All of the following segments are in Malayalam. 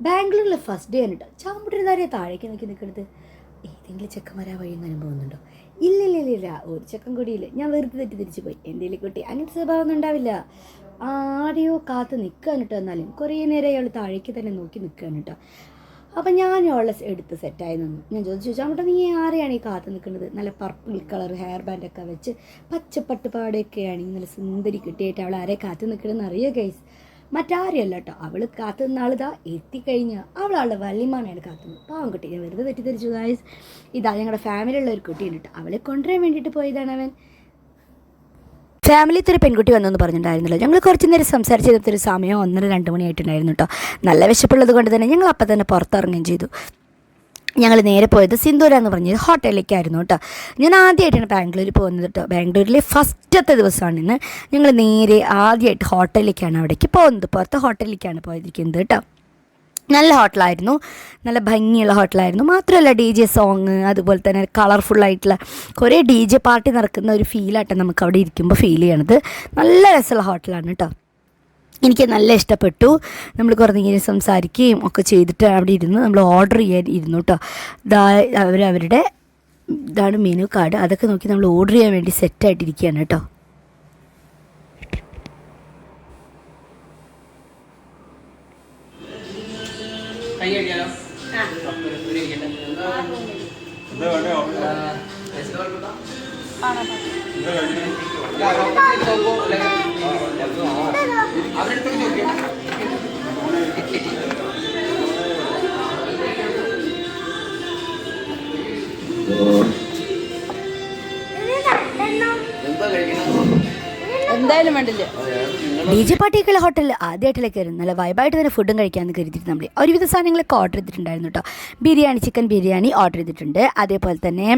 ബാംഗ്ലൂരിലെ ഫസ്റ്റ് ഡേ ആണ് കേട്ടോ ചാമ്പുട്ടിരുന്നാരെ താഴേക്ക് നോക്കി നിൽക്കണത് ഏതെങ്കിലും ചെക്കന്മാരാ വഴി എങ്ങാനും പോകുന്നുണ്ടോ ഇല്ല ഇല്ല ഇല്ല ഇല്ല ഒരു ചെക്കൻ കൂടിയില്ല. ഞാൻ വെറുതെ തെറ്റി തിരിച്ചു പോയി. എന്തെങ്കിലും കുട്ടി അങ്ങനത്തെ സ്വഭാവം ഒന്നും ഉണ്ടാവില്ല. ആരെയോ കാത്ത് നിൽക്കാൻ കേട്ടോ എന്നാലും. കുറേ നേരം അയാൾ താഴേക്ക് തന്നെ നോക്കി നിൽക്കുകയാണ് കേട്ടോ. അപ്പം ഞാൻ അവളെ എടുത്ത് സെറ്റായി നിന്നു. ഞാൻ ചോദിച്ചു ചോദിച്ചാൽ നീ ആരെയാണ് ഈ കാത്ത് നിൽക്കുന്നത് നല്ല പർപ്പിൾ കളർ ഹെയർ ബാൻഡൊക്കെ വെച്ച് പച്ചപ്പട്ടുപാടൊക്കെയാണ് നല്ല സുന്ദരി കിട്ടിയിട്ട് അവൾ ആരെ കാത്ത് നിൽക്കണമെന്ന് അറിയോ ഗൈസ് മറ്റാരെയല്ല കേട്ടോ അവൾ കാത്തു നിന്ന ആളിതാ എത്തിക്കഴിഞ്ഞ് അവൾ അവളുടെ വല്യമാനാണ് കാത്തുന്നത് പാവം കുട്ടി ഞാൻ വെറുതെ തെറ്റിദ്ധരിച്ചു ഗായസ് ഇതാ ഞങ്ങളുടെ ഫാമിലിയുള്ള ഒരു കുട്ടിയുണ്ട് കേട്ടോ അവളെ കൊണ്ടുവരാൻ വേണ്ടിയിട്ട് പോയതാണ് അവൻ. ഫാമിലിത്തെ ഒരു പെൺകുട്ടി വന്നെന്ന് പറഞ്ഞിട്ടുണ്ടായിരുന്നല്ലോ. ഞങ്ങൾ കുറച്ച് നേരം സംസാരിച്ച് ചെയ്തിട്ട് ഒരു സമയം ഒന്നര രണ്ട് മണിയായിട്ടുണ്ടായിരുന്നു കേട്ടോ നല്ല വിശപ്പുള്ളത് കൊണ്ട് തന്നെ ഞങ്ങൾ അപ്പം തന്നെ പുറത്തിറങ്ങുകയും ചെയ്തു. ഞങ്ങൾ നേരെ പോയത് സിന്ദൂര എന്ന് പറഞ്ഞത് ഹോട്ടലിലേക്കായിരുന്നു കേട്ടോ. ഞാൻ ആദ്യമായിട്ടാണ് ബാംഗ്ലൂരിൽ പോകുന്നത് കേട്ടോ. ബാംഗ്ലൂരിലെ ഫസ്റ്റത്തെ ദിവസമാണ് ഇന്ന്. ഞങ്ങൾ നേരെ ആദ്യമായിട്ട് ഹോട്ടലിലേക്കാണ് അവിടേക്ക് പോകുന്നത്. പുറത്ത് ഹോട്ടലിലേക്കാണ് പോയിരിക്കുന്നത് കേട്ടോ. നല്ല ഹോട്ടലായിരുന്നു. നല്ല ഭംഗിയുള്ള ഹോട്ടലായിരുന്നു. മാത്രമല്ല ഡി ജെ സോങ് അതുപോലെ തന്നെ കളർഫുള്ളായിട്ടുള്ള കുറേ ഡി ജെ പാർട്ടി നടക്കുന്ന ഒരു ഫീലാട്ടെ നമുക്ക് അവിടെ ഇരിക്കുമ്പോൾ ഫീൽ ചെയ്യണത്. നല്ല രസമുള്ള ഹോട്ടലാണ് കേട്ടോ. എനിക്ക് നല്ല ഇഷ്ടപ്പെട്ടു. നമ്മൾ കുറേ നേരം സംസാരിക്കുകയും ഒക്കെ ചെയ്തിട്ട് അവിടെ ഇരുന്ന് നമ്മൾ ഓർഡർ ചെയ്യാൻ ഇരുന്നു കേട്ടോ ദാ അവർ അവരുടെ ഇതാണ് മെനു കാർഡ് അതൊക്കെ നോക്കി നമ്മൾ ഓർഡർ ചെയ്യാൻ വേണ്ടി സെറ്റായിട്ടിരിക്കുകയാണ് കേട്ടോ കൈ എന്തായാലും വേണ്ടില്ല. ഡി ജെ പാർട്ടിയൊക്കെയുള്ള ഹോട്ടലിൽ ആദ്യമായിട്ടുള്ള കയറും നല്ല വൈബായിട്ട് തന്നെ ഫുഡും കഴിക്കാമെന്ന് കരുതിയിട്ട് നമ്മൾ ഒരുവിധ സാധനങ്ങളൊക്കെ ഓർഡർ ചെയ്തിട്ടുണ്ടായിരുന്നു കേട്ടോ. ബിരിയാണി ചിക്കൻ ബിരിയാണി ഓർഡർ ചെയ്തിട്ടുണ്ട്. അതേപോലെ തന്നെ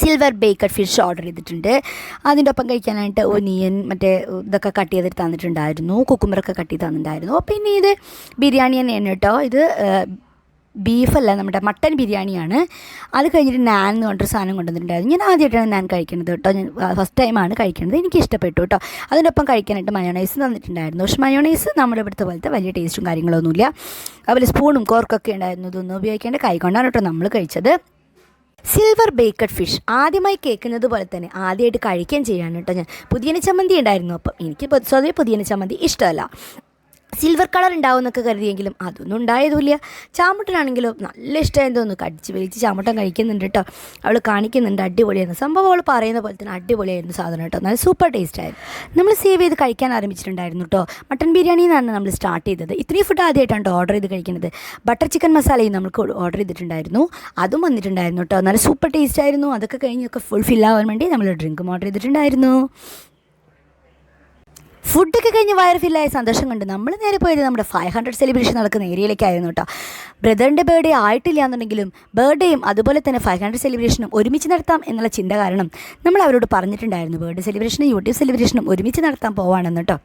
സിൽവർ ബേക്കഡ് ഫിഷ് ഓർഡർ ചെയ്തിട്ടുണ്ട്. അതിന്റെ ഒപ്പം കഴിക്കാനായിട്ട് ഒനിയൻ മറ്റേ ഇതൊക്കെ കട്ട് ചെയ്തിട്ട് തന്നിട്ടുണ്ടായിരുന്നു. കുക്കുമ്പറൊക്കെ കട്ട് ചെയ്ത് തന്നിട്ടുണ്ടായിരുന്നു. പിന്നെ ഇത് ബിരിയാണി തന്നെയാണ് കേട്ടോ. ഇത് ബീഫല്ല നമ്മുടെ മട്ടൻ ബിരിയാണിയാണ്. അത് കഴിഞ്ഞിട്ട് നാൻ എന്ന് പറഞ്ഞൊരു സാധനം കൊണ്ടുവന്നിട്ടുണ്ടായിരുന്നു. ഞാൻ ആദ്യമായിട്ടാണ് നാൻ കഴിക്കുന്നത് കേട്ടോ. ഞാൻ ഫസ്റ്റ് ടൈമാണ് കഴിക്കുന്നത്. എനിക്ക് ഇഷ്ടപ്പെട്ടു കേട്ടോ. അതിനൊപ്പം കഴിക്കാനായിട്ട് മയോണൈസ് തന്നിട്ടുണ്ടായിരുന്നു പക്ഷെ മയോണൈസ് നമ്മുടെ ഇവിടുത്തെ പോലത്തെ വലിയ ടേസ്റ്റും കാര്യങ്ങളൊന്നുമില്ല. അതുപോലെ സ്പൂണും കോർക്കൊക്കെ ഉണ്ടായിരുന്നു. ഇതൊന്നും ഉപയോഗിക്കേണ്ട കൈ കൊണ്ടാണ് കേട്ടോ നമ്മൾ കഴിച്ചത്. സിൽവർ ബേക്കഡ് ഫിഷ് ആദ്യമായി കേൾക്കുന്നത് പോലെ തന്നെ ആദ്യമായിട്ട് കഴിക്കുകയും ചെയ്യാണ് കേട്ടോ ഞാൻ. പുതിയന ചമ്മന്തി ഉണ്ടായിരുന്നു. അപ്പം എനിക്ക് സ്വതവേ പുതിയന ചമ്മന്തി ഇഷ്ടമല്ല. സിൽവർ കളർ ഉണ്ടാവുമെന്നൊക്കെ കരുതിയെങ്കിലും അതൊന്നും ഉണ്ടായതുമില്ല. ചാമുട്ടനാണെങ്കിലോ നല്ല ഇഷ്ടമായെന്ന് തോന്നുന്നു. കടിച്ച് വലിച്ച് ചാമുട്ടൻ കഴിക്കുന്നുണ്ട് കേട്ടോ. അവൾ കാണിക്കുന്നുണ്ട്. അടിപൊളിയായിരുന്നു. സംഭവം അവൾ പറയുന്ന പോലെ തന്നെ അടിപൊളിയായിരുന്നു സാധനം കേട്ടോ. നല്ല സൂപ്പർ ടേസ്റ്റ് ആയിരുന്നു. നമ്മൾ സേവ് ചെയ്ത് കഴിക്കാൻ ആരംഭിച്ചിട്ടുണ്ടായിരുന്നു കേട്ടോ. മട്ടൻ ബിരിയാണി എന്നാണ് നമ്മൾ സ്റ്റാർട്ട് ചെയ്തത്. ഇത്രയും ഫുഡ് ആദ്യമായിട്ടാണ് ഓർഡർ ചെയ്ത് കഴിക്കുന്നത്. ബട്ടർ ചിക്കൻ മസാലയും നമുക്ക് ഓർഡർ ചെയ്തിട്ടുണ്ടായിരുന്നു. അതും വന്നിട്ടുണ്ടായിരുന്നു കേട്ടോ. നല്ല സൂപ്പർ ടേസ്റ്റ് ആയിരുന്നു. അതൊക്കെ കഴിഞ്ഞൊക്കെ ഫുൾ ഫില്ലാവാൻ വേണ്ടി നമ്മൾ ഡ്രിങ്കും ഓർഡർ ചെയ്തിട്ടുണ്ടായിരുന്നു. ഫുഡൊക്കെ കഴിഞ്ഞ് വയറ് ഫില്ലായ സന്തോഷം കൊണ്ട് നമ്മൾ നേരെ പോയത് നമ്മുടെ ഫൈവ് ഹൺഡ്രഡ് സെലിബ്രേഷൻ നടക്കുന്ന ഏരിയയിലേക്കായിരുന്നു കേട്ടോ. ബ്രദറിന്റെ ബർത്ത്ഡേ ആയിട്ടില്ല എന്നുണ്ടെങ്കിലും ബർത്ത്ഡേയും അതുപോലെ തന്നെ ഫൈവ് ഹൺഡ്രഡ് സെലിബ്രേഷനും ഒരുമിച്ച് നടത്താം എന്നുള്ള ചിന്ത കാരണം നമ്മൾ അവരോട് പറഞ്ഞിട്ടുണ്ടായിരുന്നു. ബർത്ത്ഡേ സെലിബ്രേഷനും യൂട്യൂബ് സെലിബ്രേഷനും ഒരുമിച്ച് നടത്താൻ പോവാണെന്ന് കേട്ടോ.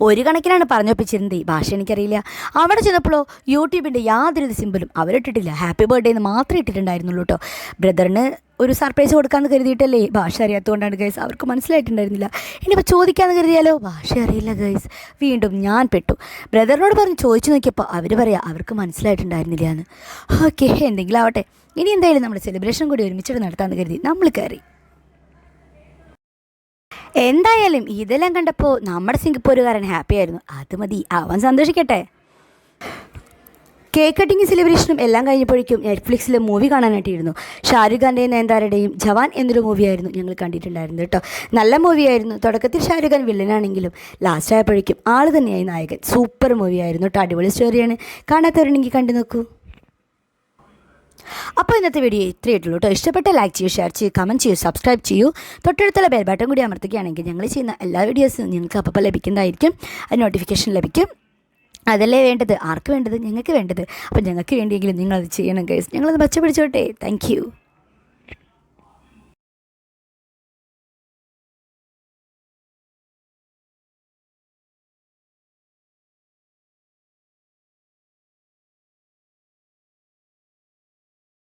ഒരു കണക്കിനാണ് പറഞ്ഞൊപ്പിച്ചിരുന്നത്. ഈ ഭാഷ എനിക്കറിയില്ല. അവിടെ ചെന്നപ്പോഴോ യൂട്യൂബിന്റെ യാതൊരു സിമ്പിളും അവരിട്ടിട്ടില്ല. ഹാപ്പി ബർത്ത്ഡേ എന്ന് മാത്രമേ ഇട്ടിട്ടുണ്ടായിരുന്നുള്ളൂ കേട്ടോ. ബ്രദറിന് ഒരു സർപ്രൈസ് കൊടുക്കാമെന്ന് കരുതിയിട്ടല്ലേ? ഭാഷ അറിയാത്തതുകൊണ്ടാണ് ഗൈസ് അവർക്ക് മനസ്സിലായിട്ടുണ്ടായിരുന്നില്ല. ഇനിയിപ്പോൾ ചോദിക്കാമെന്ന് കരുതിയാലോ? ഭാഷ അറിയില്ല ഗൈസ് വീണ്ടും ഞാൻ പെട്ടു. ബ്രദറിനോട് പറഞ്ഞ് ചോദിച്ചു നോക്കിയപ്പോൾ അവർ പറയാം അവർക്ക് മനസ്സിലായിട്ടുണ്ടായിരുന്നില്ല എന്ന് ഓക്കെ എന്തെങ്കിലും ആവട്ടെ. ഇനി എന്തായാലും നമ്മൾ സെലിബ്രേഷൻ കൂടി ഒരുമിച്ചിട്ട് നടത്താമെന്ന് കരുതി നമ്മൾ കയറി എന്തായാലും ഇതെല്ലാം കണ്ടപ്പോൾ നമ്മുടെ സിംഗപ്പൂരുകാരൻ ഹാപ്പി ആയിരുന്നു. അത് മതി അവൻ സന്തോഷിക്കട്ടെ. കേക്ക് കട്ടിങ് സെലിബ്രേഷനും എല്ലാം കഴിഞ്ഞപ്പോഴേക്കും നെറ്റ്ഫ്ലിക്സിലെ മൂവി കാണാനായിട്ടിരുന്നു. ഷാരൂഖ് ഖാന്റെയും നയൻതാരയുടെയും ജവാൻ എന്നൊരു മൂവിയായിരുന്നു ഞങ്ങൾ കണ്ടിട്ടുണ്ടായിരുന്നത് കേട്ടോ. നല്ല മൂവിയായിരുന്നു തുടക്കത്തിൽ ഷാരൂഖ് ഖാൻ വില്ലനാണെങ്കിലും ലാസ്റ്റ് ആയപ്പോഴേക്കും ആൾ തന്നെയായി നായകൻ. സൂപ്പർ മൂവിയായിരുന്നു കേട്ടോ. അടിപൊളി സ്റ്റോറിയാണ് കാണാത്തവരുണ്ടെങ്കിൽ കണ്ടു നോക്കൂ. അപ്പോൾ ഇന്നത്തെ വീഡിയോ ഇത്രയേ ഉള്ളൂ കേട്ടോ. ഇഷ്ടപ്പെട്ട ലൈക്ക് ചെയ്യൂ ഷെയർ ചെയ്യൂ കമന്റ് ചെയ്യൂ സബ്സ്ക്രൈബ് ചെയ്യൂ. തൊട്ടടുത്തുള്ള ബെൽ ബട്ടൺ കൂടി അമർത്തുകയാണെങ്കിൽ ഞങ്ങൾ ചെയ്യുന്ന എല്ലാ വീഡിയോസും നിങ്ങൾക്ക് അപ്പോൾ ലഭിക്കുന്നതായിരിക്കും. അത് നോട്ടിഫിക്കേഷൻ ലഭിക്കും. അതല്ലേ വേണ്ടത്? ആർക്ക് വേണ്ടത്? ഞങ്ങൾക്ക് വേണ്ടത്. അപ്പം ഞങ്ങൾക്ക് വേണ്ടിയെങ്കിലും നിങ്ങളത് ചെയ്യണം ഗൈസ് ഞങ്ങളത് പച്ച പിടിച്ചോട്ടെ. താങ്ക്